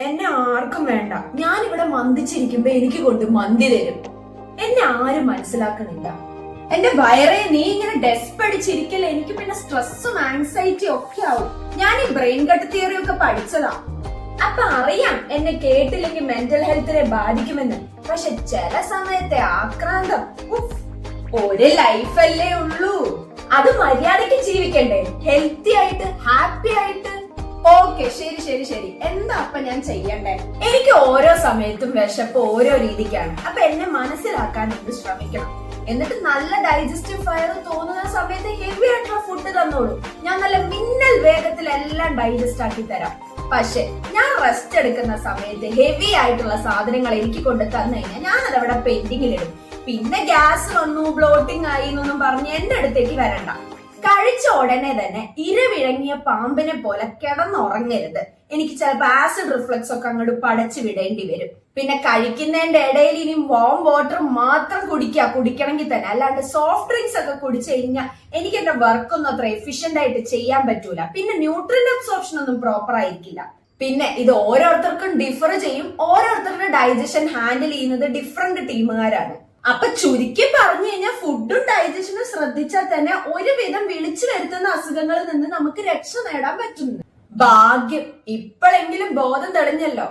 എന്നെ ആർക്കും വേണ്ട. ഞാൻ ഇവിടെ മന്ദിച്ചിരിക്കുമ്പോ എനിക്ക് കൊണ്ട് മന്തി തരും. എന്നെ ആരും മനസ്സിലാക്കണില്ല എന്റെ വയറെ നീ ഇങ്ങനെ ഡെസ്ക് അടിച്ചിരിക്കൽ എനിക്ക് പിന്നെ സ്ട്രെസ്സും ആങ്സൈറ്റിയും ഒക്കെ ആവും. ഞാൻ ഈ ബ്രെയിൻ കട്ട് തിയറി ഒക്കെ പഠിച്ചതാ. അപ്പൊ അറിയാം എന്നെ കേട്ടില്ലെങ്കിൽ മെന്റൽ ഹെൽത്തിനെ ബാധിക്കുമെന്ന്. പക്ഷെ ചില സമയത്തെ ആക്രാന്തം ഒരു ലൈഫല്ലേ ഉള്ളൂ. അത് മര്യാദയ്ക്ക് ജീവിക്കണ്ടേ? ഹെൽത്തി ആയിട്ട് ഹാപ്പി ആയിട്ട് ശരി ശരി ശരി. എന്താ അപ്പൊ ഞാൻ ചെയ്യണ്ടേ? എനിക്ക് ഓരോ സമയത്തും വിശപ്പ് ഓരോ രീതിക്കാണ്. അപ്പൊ എന്നെ മനസ്സിലാക്കാൻ എന്ത് ശ്രമിക്കണം. എന്നിട്ട് നല്ല ഡൈജസ്റ്റീവ് ഫയർ തോന്നുന്ന സമയത്ത് ഹെവി ആയിട്ടുള്ള ഫുഡ് തന്നോളൂ. ഞാൻ നല്ല മിന്നൽ വേഗത്തിൽ എല്ലാം ഡൈജസ്റ്റ് ആക്കി തരാം. പക്ഷെ ഞാൻ റെസ്റ്റ് എടുക്കുന്ന സമയത്ത് ഹെവി ആയിട്ടുള്ള സാധനങ്ങൾ എനിക്ക് കൊണ്ട് തന്നു കഴിഞ്ഞാൽ ഞാൻ അതവിടെ പെയിന്റിങ്ങിലിടും പിന്നെ ഗ്യാസ് വന്നു ബ്ലോട്ടിംഗ് ആയി എന്നൊന്നും പറഞ്ഞ് എന്റെ അടുത്തേക്ക് വരണ്ട. കഴിച്ച ഉടനെ തന്നെ ഇരവിഴങ്ങിയ പാമ്പിനെ പോലെ കിടന്നുറങ്ങരുത്. എനിക്ക് ചിലപ്പോ ആസിഡ് റിഫ്ലക്സ് ഒക്കെ അങ്ങോട്ട് പടച്ചു വിടേണ്ടി വരും. പിന്നെ കഴിക്കുന്നതിന്റെ ഇടയിൽ ഇനി വോം വാട്ടർ മാത്രം കുടിക്കുക കുടിക്കണമെങ്കിൽ തന്നെ. അല്ലാണ്ട് സോഫ്റ്റ് ഡ്രിങ്ക്സ് ഒക്കെ കുടിച്ചു കഴിഞ്ഞാൽ എനിക്ക് എന്റെ വർക്ക് ഒന്നും അത്ര എഫിഷ്യന്റ് ആയിട്ട് ചെയ്യാൻ പറ്റൂല. പിന്നെ ന്യൂട്രിൻ അബ്സോർപ്ഷൻ ഒന്നും പ്രോപ്പർ ആയിരിക്കില്ല. പിന്നെ ഇത് ഓരോരുത്തർക്കും ഡിഫർ ചെയ്യും. ഓരോരുത്തരുടെ ഡൈജഷൻ ഹാൻഡിൽ ചെയ്യുന്നത് ഡിഫറെന്റ് ടീമുകാരാണ് അപ്പൊ ചുരുക്കി പറഞ്ഞു കഴിഞ്ഞാൽ ഫുഡും ഡൈജഷനും ശ്രദ്ധിച്ചാൽ തന്നെ ഒരുവിധം വിളിച്ചു വരുത്തുന്ന അസുഖങ്ങളിൽ നിന്ന് നമുക്ക് രക്ഷ നേടാൻ പറ്റുന്നു ഭാഗ്യം ഇപ്പോഴെങ്കിലും ബോധം തെളിഞ്ഞല്ലോ.